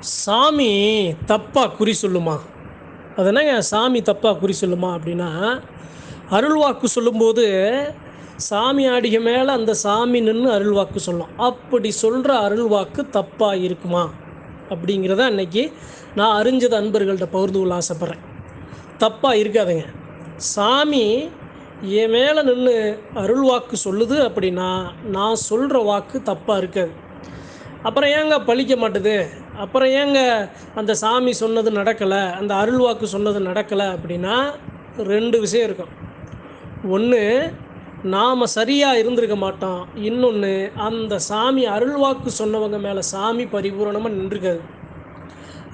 சாமி தப்பாக குறி சொல்லுமா. அது என்னங்க சாமி தப்பாக குறி சொல்லுமா அப்படின்னா அருள்வாக்கு சொல்லும்போது சாமி ஆடிக மேலே அந்த சாமி நின்று அருள்வாக்கு சொல்லும். அப்படி சொல்கிற அருள்வாக்கு தப்பாக இருக்குமா? அப்படிங்கிறத அன்னைக்கு நான் அறிஞ்சது அன்பர்கள்ட்ட பகிர்ந்து கொள்ள ஆசைப்பட்றேன். தப்பாக இருக்காதுங்க. சாமி என் மேலே நின்று அருள்வாக்கு சொல்லுது அப்படின்னா நான் சொல்கிற வாக்கு தப்பாக இருக்காது. அப்புறம் ஏங்க பழிக்க மாட்டுது? அப்புறம் ஏங்க அந்த சாமி சொன்னது நடக்கலை அந்த அருள்வாக்கு சொன்னது நடக்கலை அப்படின்னா ரெண்டு விஷயம் இருக்கும். ஒன்று நாம் சரியாக இருந்திருக்க மாட்டோம். இன்னொன்று அந்த சாமி அருள்வாக்கு சொன்னவங்க மேலே சாமி பரிபூரணமாக நின்றுருக்காது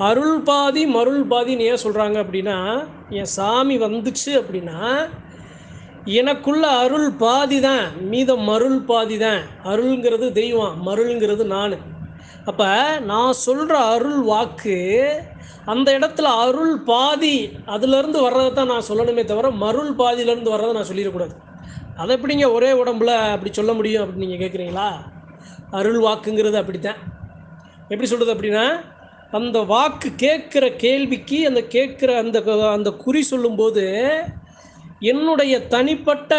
அருள் பாதி மருள் பாதின்னு ஏன் சொல்கிறாங்க அப்படின்னா என் சாமி வந்துச்சு அப்படின்னா எனக்குள்ள அருள் பாதி தான் மீதம் மருள் பாதி தான் அருள்ங்கிறது தெய்வம் மருள்ங்கிறது நான். அப்போ நான் சொல்கிற அருள் வாக்கு அந்த இடத்துல அருள் பாதி அதுலேருந்து வர்றதை தான் நான் சொல்லணுமே தவிர மருள் பாதியிலேருந்து வர்றதை நான் சொல்லிடக்கூடாது. அதை எப்படிங்க ஒரே உடம்புல அப்படி சொல்ல முடியும் அப்படின்னு நீங்கள் கேட்குறீங்களா அருள் வாக்குங்கிறது அப்படித்தான். எப்படி சொல்கிறது அப்படின்னா அந்த வாக்கு கேட்குற கேள்விக்கு அந்த கேட்குற அந்த அந்த குறி சொல்லும்போது என்னுடைய தனிப்பட்ட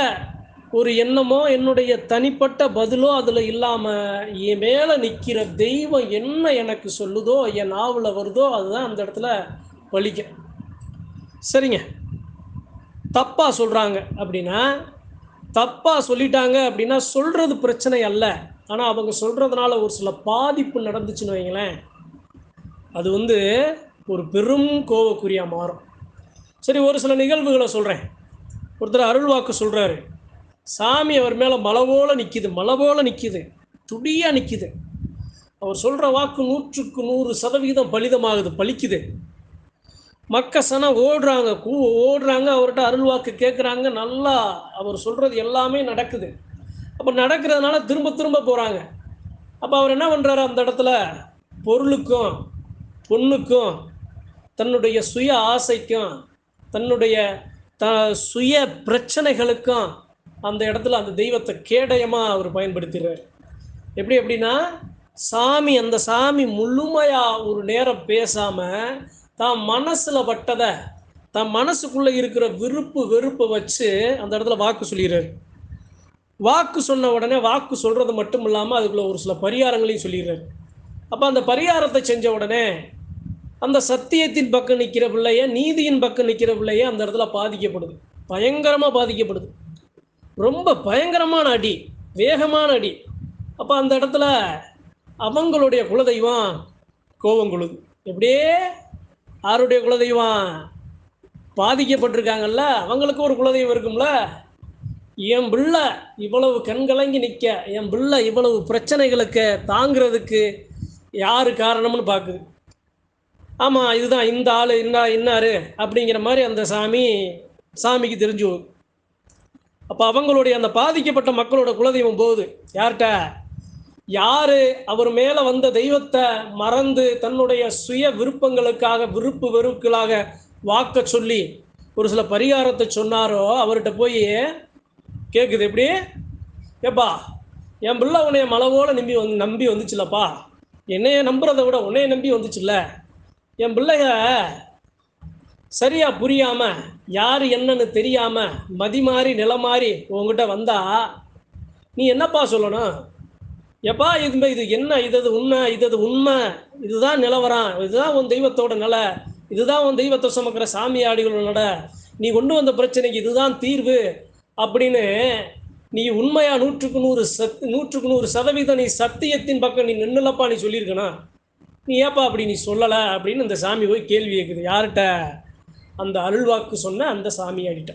ஒரு எண்ணமோ என்னுடைய தனிப்பட்ட பதிலோ அதில் இல்லாமல் என் மேலே நிற்கிற தெய்வம் என்ன எனக்கு சொல்லுதோ என் நாவில் வருதோ அதுதான் அந்த இடத்துல வலிக்க சரிங்க. தப்பாக சொல்கிறாங்க அப்படின்னா தப்பாக சொல்லிட்டாங்க அப்படின்னா சொல்கிறது பிரச்சனை அல்ல. ஆனால் அவங்க சொல்கிறதுனால ஒரு சில பாதிப்பு நடந்துச்சுன்னு வைங்களேன். அது வந்து ஒரு பெரும் கோவக்குறியாக மாறும். சரி ஒரு சில நிகழ்வுகளை சொல்கிறேன் ஒருத்தர் அருள்வாக்கு சொல்கிறாரு சாமி அவர் மேலே மலை நிற்கிது மலை நிற்கிது துடியாக நிற்கிது அவர் சொல்கிற வாக்கு நூற்றுக்கு நூறு சதவிகிதம் பலிதமாகுது பலிக்குது. மக்க சனம் ஓடுறாங்க கூ ஓடுறாங்க அவர்கிட்ட அருள் வாக்கு கேட்குறாங்க நல்லா அவர் சொல்கிறது எல்லாமே நடக்குது. அப்போ நடக்கிறதுனால திரும்ப திரும்ப போகிறாங்க அப்போ அவர் என்ன பண்ணுறாரு அந்த இடத்துல? பொருளுக்கும் பொண்ணுக்கும் தன்னுடைய சுய ஆசைக்கும் தன்னுடைய த சுய பிரச்சனைகளுக்கும் அந்த இடத்துல அந்த தெய்வத்தை கேடயமாக அவர் பயன்படுத்திடுறார். எப்படி எப்படின்னா சாமி அந்த சாமி முழுமையாக ஒரு நேரம் பேசாமல் தான் மனசில் பட்டதை தன் மனசுக்குள்ளே இருக்கிற விருப்பு வெறுப்பை வச்சு அந்த இடத்துல வாக்கு சொல்லிடுறாரு. வாக்கு சொன்ன உடனே வாக்கு சொல்கிறது மட்டும் இல்லாமல் அதுக்குள்ள ஒரு சில பரிகாரங்களையும் சொல்லிடுறாரு. அப்போ அந்த பரிகாரத்தை செஞ்ச உடனே அந்த சத்தியத்தின் பக்கம் நிற்கிற பிள்ளைய நீதியின் பக்கம் நிற்கிற பிள்ளைய அந்த இடத்துல பாதிக்கப்படுது. பயங்கரமாக பாதிக்கப்படுது. ரொம்ப பயங்கரமான அடி வேகமான அடி. அப்போ அந்த இடத்துல அவங்களுடைய குலதெய்வம் கோபம் கொழுது எப்படியே யாருடைய குலதெய்வம் பாதிக்கப்பட்டிருக்காங்கல்ல அவங்களுக்கு ஒரு குலதெய்வம் இருக்கும்ல. என் பிள்ளை இவ்வளவு கண்கலங்கி நிற்க என் பிள்ளை இவ்வளவு பிரச்சனைகளுக்கு தாங்கிறதுக்கு யார் காரணம்னு பார்க்குது ஆமாம் இதுதான் இந்த ஆள் என்ன இன்னார் அப்படிங்கிற மாதிரி அந்த சாமி சாமிக்கு தெரிஞ்சு போகுது அப்போ அவங்களுடைய அந்த பாதிக்கப்பட்ட மக்களோட குலதெய்வம் போகுது. யார்கிட்ட? யார் அவர் மேலே வந்த தெய்வத்தை மறந்து தன்னுடைய சுய விருப்பங்களுக்காக விருப்பு வெறுப்புகளாக வாக்க சொல்லி ஒரு சில பரிகாரத்தை சொன்னாரோ அவர்கிட்ட போய் கேட்குது எப்படி? ஏப்பா என் பிள்ளை உன்னைய மலவோல நம்பி வந்து நம்பி வந்துச்சுல்லப்பா. என்னைய நம்புறதை விட உன்னைய நம்பி வந்துச்சுல்ல. என் பிள்ளைய சரியா புரியாம யார் என்னன்னு தெரியாம மதி மாறி நில மாறி உங்ககிட்ட வந்தா நீ என்னப்பா சொல்லணும்? எப்பா இது இது என்ன இது அது உண்மை இது அது உண்மை இதுதான் நிலவரம் இதுதான் உன் தெய்வத்தோட நிலை இதுதான் உன் தெய்வத்தை சுமக்கிற சாமியாடிகளோட நீ கொண்டு வந்த பிரச்சனைக்கு இதுதான் தீர்வு அப்படின்னு நீ உண்மையா நூற்றுக்கு நூறு சத் நூற்றுக்கு நூறு சதவீதம் நீ சத்தியத்தின் பக்கம் நீ நின்னுலப்பா நீ சொல்லியிருக்கணும். நீ ஏப்பா அப்படி நீ சொல்லலை அப்படின்னு இந்த சாமி போய் கேள்வி கேட்குது யார்கிட்ட? அந்த அருள்வாக்கு சொன்ன அந்த சாமியாடிட்ட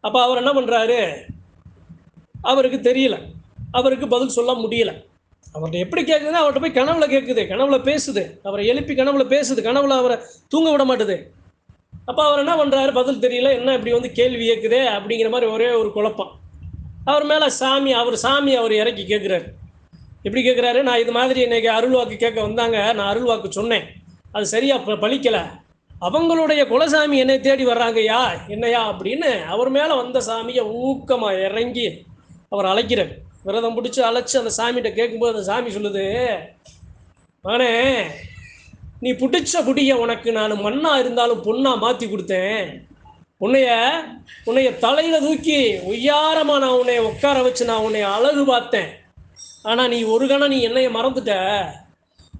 அப்போ அவர் என்ன பண்ணுறாரு அவருக்கு தெரியல. அவருக்கு பதில் சொல்ல முடியல. அவர்கிட்ட எப்படி கேட்குதுன்னா அவர்கிட்ட போய் கனவுல கேட்குது கனவுல பேசுது. அவரை எழுப்பி கனவுல பேசுது கனவுல அவரை தூங்க விட மாட்டுது. அப்போ அவர் என்ன பண்ணுறாரு பதில் தெரியல. என்ன இப்படி வந்து கேள்வி கேட்குதே அப்படிங்கிற மாதிரி ஒரே ஒரு குழப்பம். அவர் மேலே சாமி அவர் சாமி அவர் இறக்கி கேட்குறாரு எப்படி கேட்குறாரு நான் இது மாதிரி இன்னைக்கு அருள்வாக்கு கேட்க வந்தாங்க. நான் அருள்வாக்கு சொன்னேன். அது சரியாக ப பழிக்கலை. அவங்களுடைய குலசாமி என்னை தேடி வர்றாங்கய்யா என்னையா அப்படின்னு அவர் மேலே வந்த சாமியை ஊக்கமாக இறங்கி அவர் அழைக்கிறார். விரதம் பிடிச்சி அழைச்சி அந்த சாமிகிட்ட கேட்கும்போது அந்த சாமி சொல்லுது மகனே நீ பிடிச்ச குடிய உனக்கு நான் மண்ணாக இருந்தாலும் பொண்ணாக மாற்றி கொடுத்தேன். உன்னைய உன்னைய தலையில் தூக்கி ஒய்யாரமாக நான் உன்னைய உட்கார வச்சு நான் உன்னைய அழகு பார்த்தேன். ஆனால் நீ ஒரு கணம் நீ என்னைய மறந்துட்ட.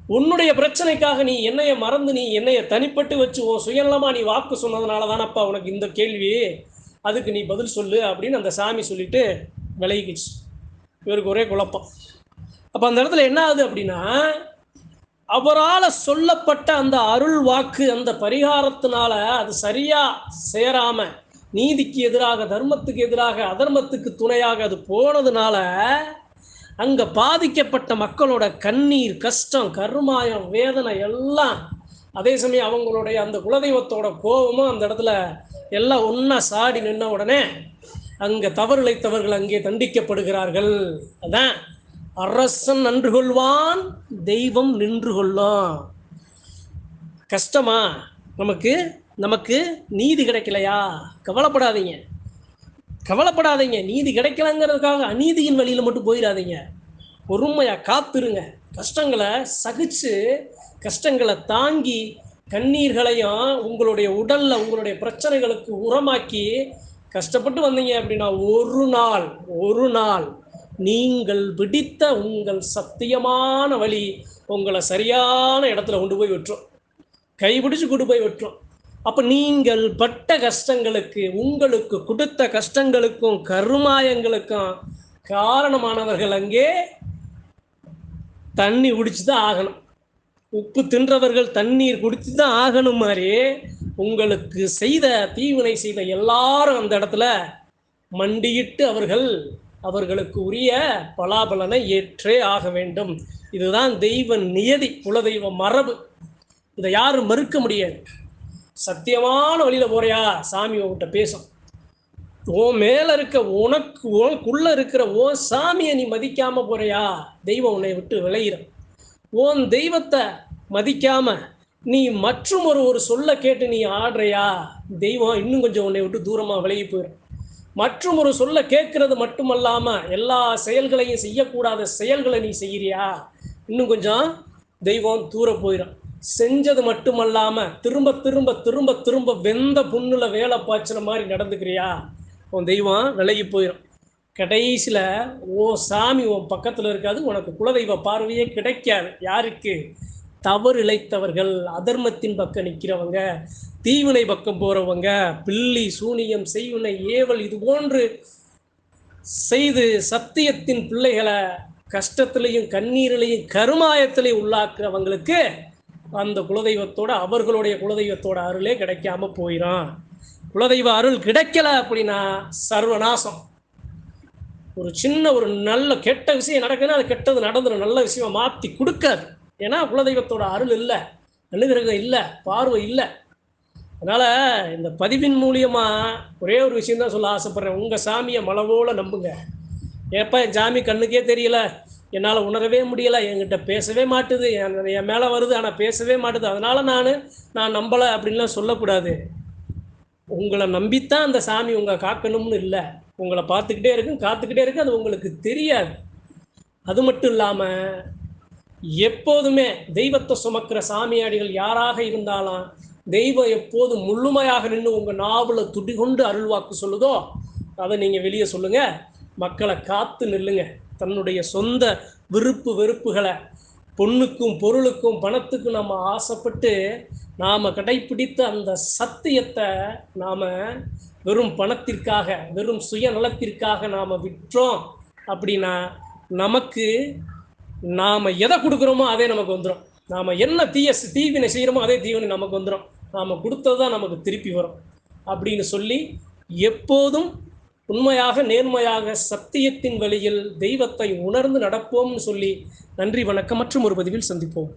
உன்னுடைய பிரச்சனைக்காக நீ என்னைய மறந்து நீ என்னைய தனிப்பட்டு வச்சு உன் சுயநலமாக நீ வாக்கு சொன்னதுனால தானப்பா உனக்கு இந்த கேள்வி? அதுக்கு நீ பதில் சொல்லு அப்படின்னு அந்த சாமி சொல்லிட்டு விலகிக்கிச்சு. இவருக்கு ஒரே குழப்பம். அப்போ அந்த இடத்துல என்ன ஆகுது அப்படின்னா அவரால் சொல்லப்பட்ட அந்த அருள் வாக்கு அந்த பரிகாரத்தினால அது சரியா சேராம நீதிக்கு எதிராக தர்மத்துக்கு எதிராக அதர்மத்துக்கு துணையாக அது போனதுனால அங்கே பாதிக்கப்பட்ட மக்களோட கண்ணீர் கஷ்டம் கருமாயம் வேதனை எல்லாம் அதே சமயம் அவங்களுடைய அந்த குலதெய்வத்தோட கோபமும் அந்த இடத்துல எல்லாம் ஒன்றா சாடி நின்ன உடனே அங்கே தவறுழைத்தவர்கள் அங்கே தண்டிக்கப்படுகிறார்கள். அதான் அரசன் நன்று கொள்வான் தெய்வம் நின்று கொள்ளும். கஷ்டமா? நமக்கு நமக்கு நீதி கிடைக்கலையா? கவலைப்படாதீங்க. கவலைப்படாதீங்க. நீதி கிடைக்கலங்கிறதுக்காக அநீதியின் வழியில் மட்டும் போயிடாதீங்க பொறுமையாக காத்துருங்க. கஷ்டங்களை சகிச்சு கஷ்டங்களை தாங்கி கண்ணீர்களையும் உங்களுடைய உடலில் உங்களுடைய பிரச்சனைகளுக்கு உரமாக்கி கஷ்டப்பட்டு வந்தீங்க அப்படின்னா ஒரு நாள் ஒரு நாள் நீங்கள் பிடித்த உங்கள் சத்தியமான வழி உங்களை சரியான இடத்துல கொண்டு போய் விட்டுரும். கைபிடிச்சு கொண்டு போய் விட்டுரும். அப்போ நீங்கள் பட்ட கஷ்டங்களுக்கு உங்களுக்கு கொடுத்த கஷ்டங்களுக்கும் கருமாயங்களுக்கும் காரணமானவர்கள் அங்கே தண்ணி குடிச்சு தான் ஆகணும். உப்பு தின்றவர்கள் தண்ணீர் குடித்து தான் ஆகணும் மாதிரி உங்களுக்கு செய்த தீவினை செய்த எல்லாரும் அந்த இடத்துல மண்டியிட்டு அவர்கள் அவர்களுக்கு உரிய பலாபலனை ஏற்றே ஆக வேண்டும். இதுதான் தெய்வ நியதி குலதெய்வ மரபு. இதை யாரும் மறுக்க முடியாது. சத்தியமான வழியில் போறியா? சாமி உன்கிட்ட பேசும். உன் மேல இருக்க உனக்கு உனக்குள்ள இருக்கிற ஓ சாமியை நீ மதிக்காம போறியா? தெய்வம் உன்னை விட்டு விளையிற உன் தெய்வத்தை மதிக்காம நீ மற்றும் ஒரு ஒரு சொல்ல கேட்டு நீ ஆடுறியா? தெய்வம் இன்னும் கொஞ்சம் உன்னை விட்டு தூரமாக விலகி போயிடும் மற்றும் ஒரு சொல்ல கேட்கறது மட்டுமல்லாமல் எல்லா செயல்களையும் செய்யக்கூடாத செயல்களை நீ செய்கிறியா இன்னும் கொஞ்சம் தெய்வம் தூர போயிடும் செஞ்சது மட்டுமல்லாம திரும்ப திரும்ப திரும்ப திரும்ப வெந்த புண்ணுல வேலை பாய்ச்சுற மாதிரி நடந்துக்கிறியா? உன் தெய்வம் விலகி போயிடும் கடைசியில் ஓ சாமி உன் பக்கத்தில் இருக்காது உனக்கு குலதெய்வ பார்வையே கிடைக்காது. யாருக்கு? தவறு இழைத்தவர்கள் அதர்மத்தின் பக்கம் நிற்கிறவங்க தீவினை பக்கம் போகிறவங்க பில்லி சூனியம் செய்வினை ஏவல் இது போன்று செய்து சத்தியத்தின் பிள்ளைகளை கஷ்டத்திலையும் கண்ணீரிலையும் கருமாயத்திலையும் உள்ளாக்குறவங்களுக்கு அந்த குலதெய்வத்தோட அவர்களுடைய குலதெய்வத்தோட அருளே கிடைக்காம போயிடும் குலதெய்வ அருள் கிடைக்கல அப்படின்னா சர்வநாசம். ஒரு சின்ன ஒரு நல்ல கெட்ட விஷயம் நடக்குதுன்னா அது கெட்டது நடந்துடும் நல்ல விஷயமா மாற்றி கொடுக்காது. ஏன்னா குலதெய்வத்தோட அருள் இல்லை அனுகிரகம் இல்லை பார்வை இல்லை. அதனால் இந்த பதிவின் மூலியமாக ஒரே ஒரு விஷயம் தான் சொல்ல ஆசைப்பட்றேன். உங்கள் சாமியை மலவோல நம்புங்க. ஏப்பா என் சாமி கண்ணுக்கே தெரியல. என்னால் உணரவே முடியலை என்கிட்ட பேசவே மாட்டுது என் என் மேலே வருது ஆனால் பேசவே மாட்டுது. அதனால் நான் நான் நம்பலை அப்படின்லாம் சொல்லக்கூடாது. உங்களை நம்பித்தான் அந்த சாமி உங்களை காக்கணும்னு இல்லை. உங்களை பார்த்துக்கிட்டே இருக்கும் காத்துக்கிட்டே இருக்கு அது உங்களுக்கு தெரியாது. அது மட்டும் இல்லாமல் எப்போதுமே தெய்வத்தை சுமக்கிற சாமியாடிகள் யாராக இருந்தாலும் தெய்வம் எப்போது முழுமையாக நின்று உங்கள் நாவல துடிகொண்டு அருள்வாக்கு சொல்லுதோ அதை நீங்கள் வெளியே சொல்லுங்கள் மக்களை காத்து நில்லுங்கள் தன்னுடைய சொந்த விருப்பு வெறுப்புகளை பொண்ணுக்கும் பொருளுக்கும் பணத்துக்கும் நம்ம ஆசைப்பட்டு நாம் கடைப்பிடித்த அந்த சத்தியத்தை நாம் வெறும் பணத்திற்காக வெறும் சுயநலத்திற்காக நாம் விற்றோம் அப்படின்னா நமக்கு நாம் எதை கொடுக்குறோமோ அதே நமக்கு வந்துடும் நாம் என்ன தீய தீவினை செய்கிறோமோ அதே தீவினை நமக்கு வந்துடும் நாம் கொடுத்தது தான் நமக்கு திருப்பி வரும். அப்படின்னு சொல்லி எப்போதும் உண்மையாக நேர்மையாக சத்தியத்தின் வழியில் தெய்வத்தை உணர்ந்து நடப்போம்னு சொல்லி நன்றி வணக்கம் மற்றும் ஒரு பதிவில் சந்திப்போம்.